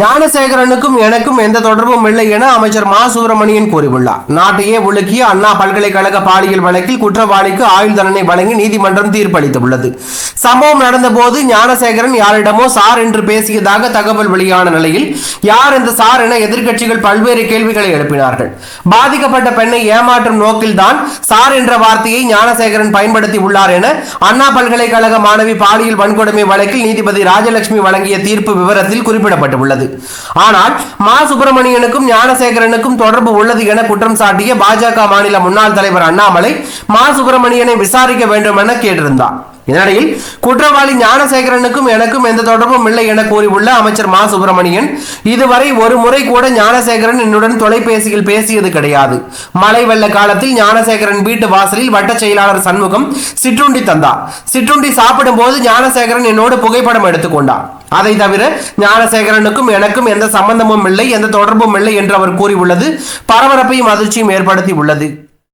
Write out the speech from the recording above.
ஞானசேகரனுக்கும் எனக்கும் எந்த தொடர்பும் இல்லை என அமைச்சர் மா. சுப்பிரமணியன் கூறியுள்ளார். நாட்டையே உலுக்கிய அண்ணா பல்கலைக்கழக பாலியல் வழக்கில் குற்றவாளிக்கு ஆயுள் தண்டனை வழங்கி நீதிமன்றம் தீர்ப்பளித்துள்ளது. சம்பவம் நடந்தபோது ஞானசேகரன் யாரிடமோ சார் என்று பேசியதாக தகவல் வெளியான நிலையில் யார் இந்த சார் என எதிர்க்கட்சிகள் பல்வேறு கேள்விகளை எழுப்பினார்கள். பாதிக்கப்பட்ட பெண்ணை ஏமாற்றும் நோக்கில்தான் சார் என்ற வார்த்தையை ஞானசேகரன் பயன்படுத்தி உள்ளார் என அண்ணா பல்கலைக்கழக மாணவி பாலியல் வன்கொடுமை வழக்கில் நீதிபதி ராஜலட்சுமி வழங்கிய தீர்ப்பு விவரத்தில் குறிப்பிடப்பட்டுள்ளது. ஆனால் மா சுப்பிரமணியனுக்கும் ஞானசேகரனுக்கும் தொடர்பு உள்ளது என குற்றம் சாட்டிய பாஜக மாநில முன்னாள் தலைவர் அண்ணாமலை மா சுப்பிரமணியனை விசாரிக்க வேண்டும் என கேட்டிருந்தார். இதனிடையில் குற்றவாளி ஞானசேகரனுக்கும் எனக்கும் எந்த தொடர்பும் இல்லை என கூறியுள்ள அமைச்சர் மா. சுப்பிரமணியன் இதுவரை ஒரு முறை கூட ஞானசேகரன் என்னுடன் தொலைபேசியில் பேசியது கிடையாது. மழை வெள்ள காலத்தில் ஞானசேகரன் வீட்டு வாசலில் வட்ட செயலாளர் சண்முகம் சிற்றுண்டி தந்தார். சிற்றுண்டி சாப்பிடும் போது ஞானசேகரன் என்னோடு புகைப்படம் எடுத்துக்கொண்டார் அதை தவிர ஞானசேகரனுக்கும் எனக்கும் எந்த சம்பந்தமும் இல்லை எந்த தொடர்பும் இல்லை என்று அவர் கூறியுள்ளது. பரபரப்பையும் அதிர்ச்சியும் ஏற்படுத்தி உள்ளது